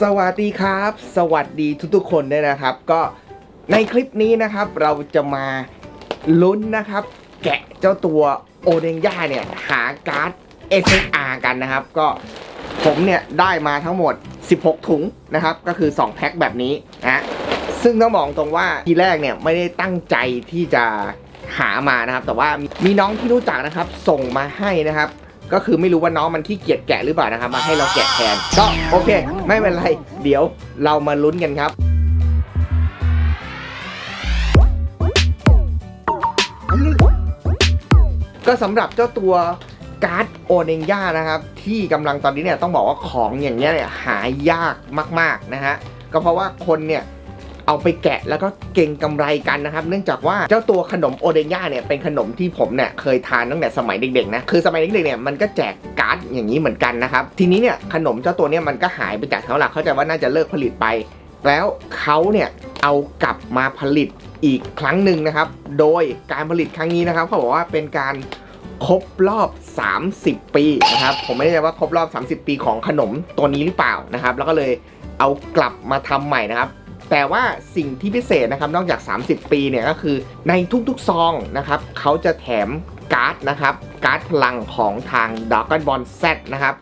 สวัสดีครับ สวัสดีทุกๆคนด้วยนะครับ ก็ในคลิปนี้นะครับ เราจะมาลุ้นนะครับ แกะเจ้าตัวโอเดงย่าเนี่ย หาการ์ด SR กันนะครับ ก็ผมเนี่ยได้มาทั้งหมด 16 ถุงนะครับ ก็คือ 2 แพ็คแบบนี้นะซึ่งต้องบอกตรงว่าทีแรกเนี่ยไม่ได้ตั้งใจที่จะหามานะครับ แต่ว่ามีน้องที่รู้จักนะครับ ส่งมาให้นะครับ ก็คือไม่รู้ว่าน้องมันขี้เกียจแกะหรือเปล่านะครับ มาให้เราแกะแทนก็โอเค ไม่เป็นไร เดี๋ยวเรามาลุ้นกันครับก็สำหรับเจ้าตัวการ์ดโอเนงย่านะครับ ที่กำลังตอนนี้เนี่ยต้องบอกว่าของอย่างเงี้ยเนี่ยหายากมาก ๆ นะฮะ ก็เพราะว่าคนเนี่ย เอาไปแกะแล้วก็เก่งกำไรกันนะครับ เนื่องจากว่าเจ้าตัวขนมโอเดย่าเนี่ยเป็นขนมที่ผมเนี่ยเคยทานตั้งแต่สมัยเด็กๆนะคือสมัยเด็กๆเนี่ยมันก็แจกการ์ดอย่างนี้เหมือนกันนะครับทีนี้เนี่ยขนมเจ้าตัวเนี่ยมันก็หายไปจากเขาหลักเข้าใจว่าน่าจะเลิกผลิตไป แล้วเขาเนี่ยเอากลับมาผลิตอีกครั้งหนึ่งนะครับ โดยการผลิตครั้งนี้นะครับเขาบอกว่าเป็นการครบรอบ 30 ปีนะครับ ผมไม่แน่ใจว่าครบรอบ 30 ปีของขนมตัวนี้หรือเปล่านะครับ แล้วก็เลยเอากลับมาทำใหม่นะครับ แต่ว่าสิ่งที่พิเศษนะครับนอกจาก 30 ปีเนี่ยก็คือในทุกๆซองนะครับเขาจะแถมการ์ดนะครับการ์ดพลังของทาง Dragon Ball Z นะครับ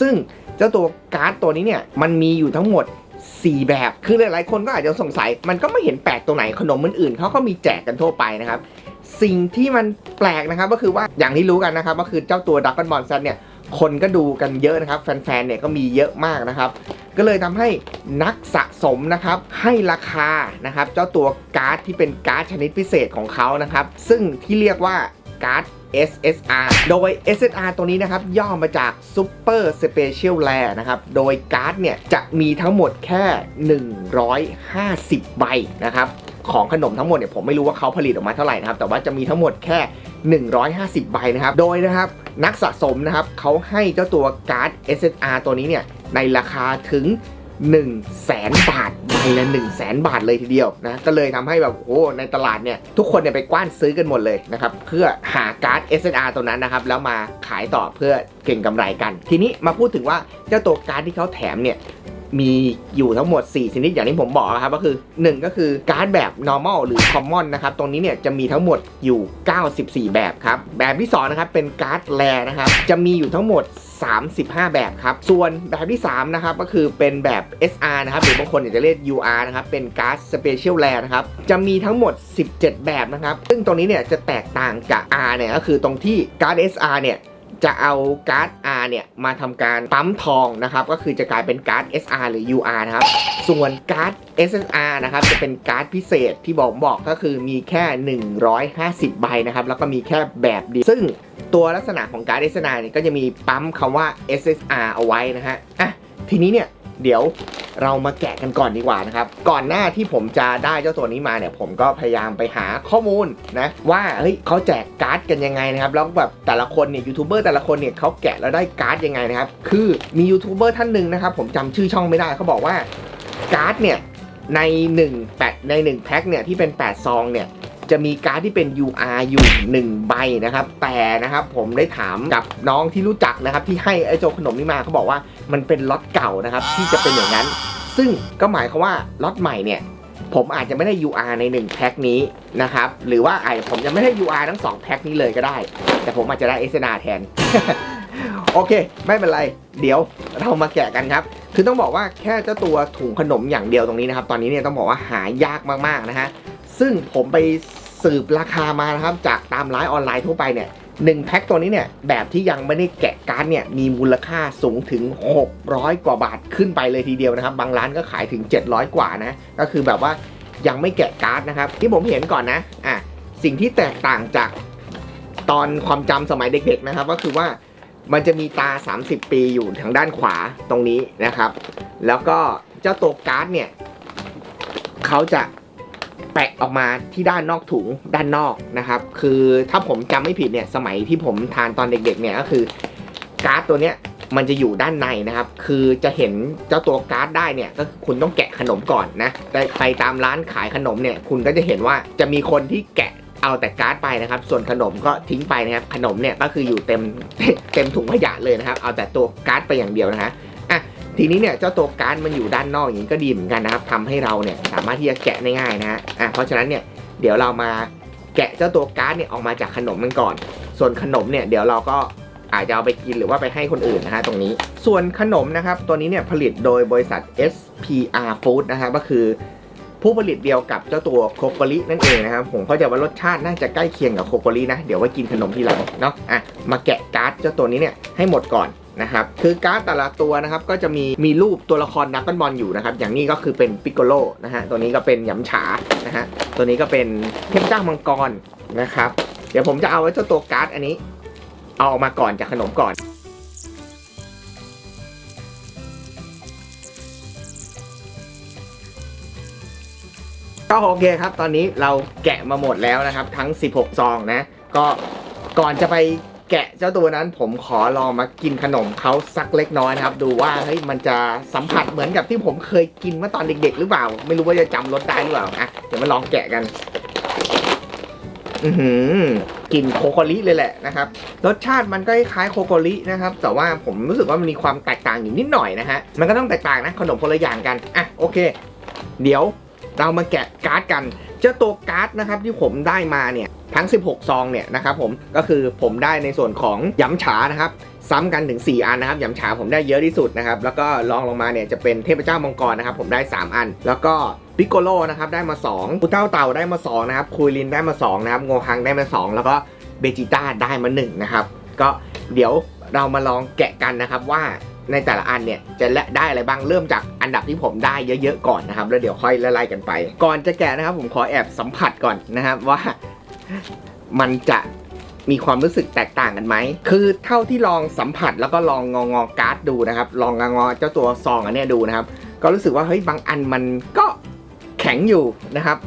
ซึ่งเจ้าตัวการ์ดตัวนี้เนี่ยมันมีอยู่ทั้งหมด 4 แบบ คือหลายๆคนก็อาจจะสงสัย มันก็ไม่เห็นแปลกตรงไหนขนมอื่นๆเขาก็มีแจกกันทั่วไปนะครับสิ่งที่มันแปลกนะครับก็คือว่าอย่างที่รู้กันนะครับก็คือเจ้าตัวดักกันบอลซันเนี่ยคนก็ดูกันเยอะนะครับแฟนๆเนี่ยก็มีเยอะมากนะครับ ก็เลยทำให้นักสะสมนะครับให้ราคานะครับเจ้าตัวการ์ดที่เป็นการ์ดชนิดพิเศษของเขานะครับ ซึ่งที่เรียกว่าการ์ด SSR โดย SSR ตัวนี้นะครับย่อมาจาก Super Special Rare นะครับ โดยการ์ดเนี่ยจะมีทั้งหมดแค่ 150 ใบนะครับ ของขนมทั้งหมดเนี่ยผมไม่รู้ว่าเขาผลิตออกมาเท่าไหร่นะครับแต่ว่าจะมีทั้งหมดแค่ 150 ใบนะครับโดยนะครับนักสะสมนะครับเขาให้เจ้าตัวการ์ด SSR ตัวนี้เนี่ยในราคาถึง1 0 0 0 0แสนบาทใบละ1 0 0 0 0แบาทเลยทีเดียวนะก็เลยทำให้แบบโอ้ในตลาดเนี่ยทุกคนเนี่ยไปกว้านซื้อกันหมดเลยนะครับเพื่อหาการ์ด SNR ตัวนั้นนะครับแล้วมาขายต่อเพื่อเก่งกำไรกัน ทีนี้มาพูดถึงว่าเจ้าตัวการ์ดที่เขาแถมเนี่ย มีอยู่ทั้งหมด 4 ชนิดอย่างที่ผมบอกนะครับ ก็คือ 1 ก็คือการ์ดแบบ normal หรือ common นะครับ ตรงนี้เนี่ยจะมีทั้งหมดอยู่ 94 แบบครับ แบบที่ 2 นะครับ เป็นการ์ดแรนะครับ จะมีอยู่ทั้งหมด 35 แบบครับ ส่วนแบบที่ 3 นะครับ ก็คือเป็นแบบ SR นะครับ หรือบางคนอาจจะเรียก UR นะครับ เป็นการ์ด Special Rare นะครับ จะมีทั้งหมด 17 แบบนะครับ ซึ่งตรงนี้เนี่ยจะแตกต่างจาก R เนี่ยก็คือตรงที่การ์ด SR เนี่ย จะเอาการ์ด R เนี่ยมาทำการปั๊มทองนะครับก็คือจะกลายเป็นการ์ด SR หรือ UR นะครับส่วนการ์ด SSR นะครับจะเป็นการ์ดพิเศษที่บอกบอกก็คือมีแค่ 150 ใบนะครับแล้วก็มีแค่แบบเดียวซึ่งตัวลักษณะของการ์ด SSR เนี่ยก็จะมีปั๊มคำว่า SSR เอาไว้นะฮะอะทีนี้เนี่ย เดี๋ยวเรามาแกะกันก่อนดีกว่านะครับ ก่อนหน้าที่ผมจะได้เจ้าตัวนี้มาเนี่ย ผมก็พยายามไปหาข้อมูลนะ ว่าเฮ้ยเขาแจกการ์ดกันยังไงนะครับ แล้วแบบแต่ละคนเนี่ยยูทูบเบอร์แต่ละคนเนี่ยเขาแกะแล้วได้การ์ดยังไงนะครับ คือมียูทูบเบอร์ท่านหนึ่งนะครับ ผมจำชื่อช่องไม่ได้เขาบอกว่าการ์ดเนี่ยใน1แปดใน1แพ็คเนี่ยที่เป็น 8 ซองเนี่ย จะมีการ์ดที่เป็น UR อยู่1ใบนะครับ แต่นะครับผมได้ถามกับน้องที่รู้จักนะครับที่ให้ไอ้เจ้าขนมนี้มาเขาบอกว่ามันเป็นล็อตเก่านะครับที่จะเป็นอย่างนั้น ซึ่งก็หมายความว่าล็อตใหม่เนี่ยผมอาจจะไม่ได้ UR ใน 1 แพ็คนี้นะครับ หรือว่าอาจจะผมจะไม่ได้ UR ทั้ง 2 แพ็คนี้เลยก็ได้ แต่ผมอาจจะได้ SNR แทน โอเค ไม่เป็นไร เดี๋ยวเรามาแกะกันครับ คือต้องบอกว่าแค่เจ้าตัวถุงขนมอย่างเดียวตรงนี้นะครับ ตอนนี้เนี่ยต้องบอกว่าหายากมากๆนะฮะ ซึ่งผมไปสืบราคามานะครับ จากตามร้านออนไลน์ทั่วไปเนี่ยหนึ่งแพ็คตัวนี้เนี่ย แบบที่ยังไม่ได้แกะการ์ดเนี่ย มีมูลค่าสูงถึง 600 กว่าบาทขึ้นไปเลยทีเดียวนะครับ บางร้านก็ขายถึง 700 กว่านะ ก็คือแบบว่ายังไม่แกะการ์ดนะครับ ที่ผมเห็นก่อนนะ อะ สิ่งที่แตกต่างจากตอนความจำสมัยเด็กๆนะครับ ก็คือว่ามันจะมีตา 30 ปีอยู่ทางด้านขวาตรงนี้นะครับ แล้วก็เจ้าตัวการ์ดเนี่ยเขาจะ แปะออกมาที่ด้านนอกถุงด้านนอกนะครับ คือถ้าผมจำไม่ผิดเนี่ยสมัยที่ผมทานตอนเด็ก ๆ เนี่ยก็คือการ์ดตัวเนี้ยมันจะอยู่ด้านในนะครับ คือจะเห็นเจ้าตัวการ์ดได้เนี่ยก็คุณต้องแกะขนมก่อนนะแต่ไปตามร้านขายขนมเนี่ยคุณก็จะเห็นว่าจะมีคนที่แกะเอาแต่การ์ดไปนะครับ ส่วนขนมก็ทิ้งไปนะครับ ขนมเนี่ยก็คืออยู่เต็มเต็มถุงขยะเลยนะครับ เอาแต่ตัวการ์ดไปอย่างเดียวนะฮะ ทีนี้เนี่ยเจ้าตัวการ์ดมันอยู่ด้านนอกอย่างนี้ก็ดีเหมือนกันนะครับทำให้เราเนี่ยสามารถที่จะแกะได้ง่ายนะฮะอะเพราะฉะนั้นเนี่ยเดี๋ยวเรามาแกะเจ้าตัวการ์ดเนี่ยออกมาจากขนมมันก่อน ส่วนขนมเนี่ยเดี๋ยวเราก็อาจจะเอาไปกินหรือว่าไปให้คนอื่นนะฮะตรงนี้ ส่วนขนมนะครับตัวนี้เนี่ยผลิตโดยบริษัท SPR Food นะครับก็คือ ผู้ผลิตเดียวกับเจ้าตัวโคโกรินั่นเองนะครับผมเข้าใจว่ารสชาติน่าจะใกล้เคียงกับโคโกรินะเดี๋ยวไว้กินขนมทีหลังเนาะอะมาแกะการ์ดเจ้าตัวนี้เนี่ยให้หมดก่อน นะครับคือการ์ดแต่ละตัวนะครับก็จะมีมีรูปตัวละครดักกันบอลอยู่นะครับอย่างนี้ก็คือเป็นปิกโกโลนะฮะตัวนี้ก็เป็นหยำฉานะฮะตัวนี้ก็เป็นเทพเจ้ามังกรนะครับเดี๋ยวผมจะเอาไว้เจ้าตัวการ์ดอันนี้ เอาออกมาก่อนจากขนมก่อนก็โอเคครับ ตอนนี้เราแกะมาหมดแล้วนะครับ ทั้ง 16 ซองนะ ก็ก่อนจะไป แกะเจ้าตัวนั้นผมขอลองมากินขนมเขาสักเล็กน้อยนะครับ ดูว่าเฮ้ยมันจะสัมผัสเหมือนกับที่ผมเคยกินเมื่อตอนเด็ก ๆ หรือเปล่า ไม่รู้ว่าจะจำรสได้หรือเปล่าอะเดี๋ยวมาลองแกะกัน อือหือกลิ่นโคโคลิเลยแหละนะครับ รสชาติมันก็คล้ายโคโคลินะครับ แต่ว่าผมรู้สึกว่ามันมีความแตกต่างอยู่นิดหน่อยนะฮะ มันก็ต้องแตกต่างนะ ขนมคนละอย่างกัน อะ โอเค เดี๋ยว เรามาแกะการ์ดกันเจ้าตัวการ์ดนะครับที่ผมได้มาเนี่ยทั้ง 16 ซองเนี่ยนะครับผมก็คือผมได้ในส่วนของหยำฉานะครับซ้ำกันถึง 4 อันนะครับหยำฉาผมได้เยอะที่สุดนะครับแล้วก็รองลงมาเนี่ยจะเป็นเทพเจ้ามังกรนะครับผมได้ 3 อัน แล้วก็ปิโกโลนะครับได้มา2ปูเต้าเต่าได้มา2นะครับคุยลินได้มา2นะครับโงฮังได้มา 2 แล้วก็เบจิต้าได้มา1นะครับก็เดี๋ยวเรามาลองแกะกันนะครับว่า ในแต่ละอันเนี่ยจะละได้อะไรบ้างเริ่มจากอันดับที่ผมได้เยอะๆก่อนนะครับ แล้วเดี๋ยวค่อยไล่กันไป ก่อนจะแกะนะครับ ผมขอแอบสัมผัสก่อนนะครับว่ามันจะมีความรู้สึกแตกต่างกันไหม คือเท่าที่ลองสัมผัสแล้วก็ลองงองอการ์ดดูนะครับ ลองงองอเจ้าตัวซองอันนี้ดูนะครับ ก็รู้สึกว่าเฮ้ยบางอันมันก็แข็งอยู่นะครับ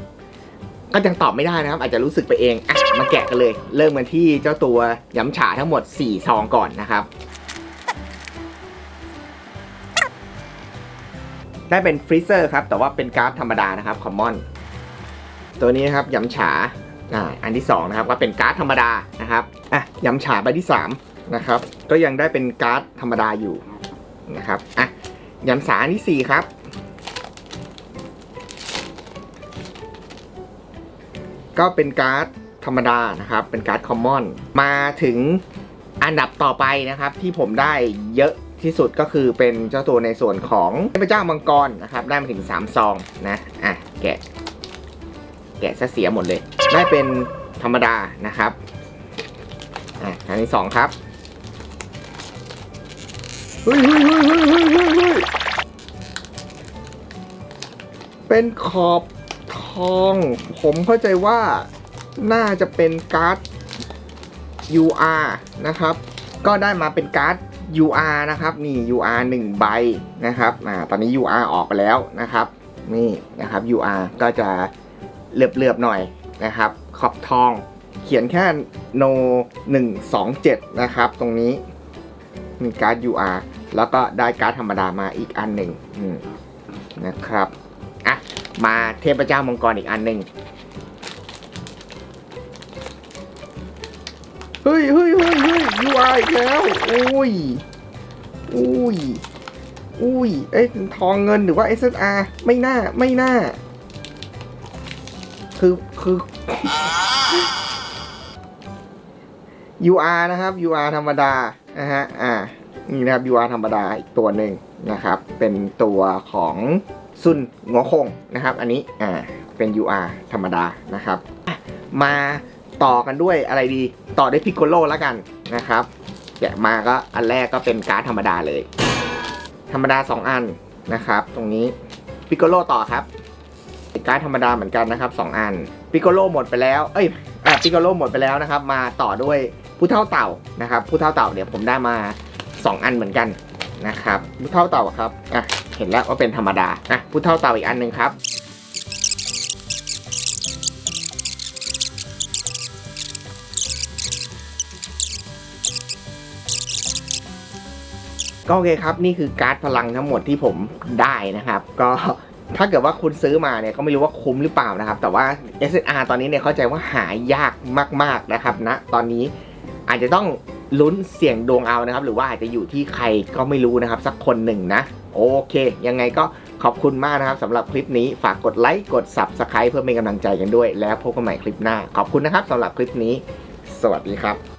ก็ยังตอบไม่ได้นะครับ อาจจะรู้สึกไปเองอะมาแกะกันเลย เริ่มกันที่เจ้าตัวย้ำฉาทั้งหมด 4 ซองก่อนนะครับ ได้เป็นฟรีเซอร์ครับ แต่ว่าเป็นการ์ดธรรมดานะครับคอมมอนตัวนี้นะครับยำฉาอ่าอันที่2นะครับก็เป็นการ์ดธรรมดานะครับอะยำฉาใบที่3นะครับก็ยังได้เป็นการ์ดธรรมดาอยู่นะครับอะยำฉาอันที่4ครับก็เป็นการ์ดธรรมดานะครับเป็นการ์ดคอมมอนมาถึงอันดับต่อไปนะครับที่ผมได้เยอะ ที่สุดก็คือเป็นเจ้าตัวในส่วนของเทพเจ้ามังกรนะครับได้มาถึง 3 ซองนะอะแกะ แกะซะเสียหมดเลย ได้เป็นธรรมดานะครับอะอันที่สองครับเฮ้ยเฮ้ยเฮ้ยเฮ้ยเฮ้ยเฮ้ยเฮ้ยเป็นขอบทอง ผมเข้าใจว่าน่าจะเป็นการ์ด UR นะครับ ก็ได้มาเป็นการ์ด UR นะครับนี่ UR 1ใบนะครับอ่าตอนนี้ UR ออกไปแล้วนะครับนี่นะครับ UR ก็จะเหลือบๆหน่อยนะครับ ขอบทองเขียนแค่ no 127 นะครับ ตรงนี้มีการ์ด UR แล้วก็ได้การ์ดธรรมดามาอีกอันหนึ่งนะครับอะมาเทพเจ้ามังกรอีกอันหนึ่งเฮ้ยเฮ้ยเฮ้ย เฮ้ย UR อีกแล้วอุ้ยอุ้ยอุ้ยเอ้ยทองเงินหรือว่า SSR ไม่น่าไม่น่า คือคือ UR นะครับ UR ธรรมดานะฮะอ่านี่นะครับ UR ธรรมดาอีกตัวหนึ่งนะครับ เป็นตัวของซุนงอคงนะครับ อันนี้อ่าเป็น UR ธรรมดานะครับ มาต่อกันด้วยอะไรดี ต่อด้วยพิกโกโลแล้วกัน นะครับ แกะมาก็อันแรกก็เป็นการ์ดธรรมดาเลย ธรรมดา 2 อันนะครับ ตรงนี้พิกโกโลต่อครับการ์ดธรรมดาเหมือนกันนะครับ 2 อันปิโกโลหมดไปแล้ว เอ้ยอะปิโกโลหมดไปแล้วนะครับ มาต่อด้วยผู้เท่าเต่านะครับ ผู้เท่าเต่าเนี่ยผมได้มา 2 อันเหมือนกันนะครับ ผู้เท่าเต่าครับอะเห็นแล้วว่าเป็นธรรมดาอะผู้เท่าเต่าอีกอันหนึ่งครับ ก็โอเคครับ นี่คือการ์ดพลังทั้งหมดที่ผมได้นะครับ ก็ถ้าเกิดว่าคุณซื้อมาเนี่ยก็ไม่รู้ว่าคุ้มหรือเปล่านะครับ แต่ว่า SSR ตอนนี้เนี่ยเข้าใจว่าหายากมากๆนะครับนะตอนนี้อาจจะต้องลุ้นเสี่ยงดวงเอานะครับ หรือว่าอาจจะอยู่ที่ใครก็ไม่รู้นะครับ สักคนหนึ่งนะ โอเค ยังไงก็ขอบคุณมากนะครับสำหรับคลิปนี้ฝากกดไลค์กด Subscribe เพื่อเป็นกำลังใจกันด้วย แล้วพบกันใหม่คลิปหน้า ขอบคุณนะครับสำหรับคลิปนี้ สวัสดีครับ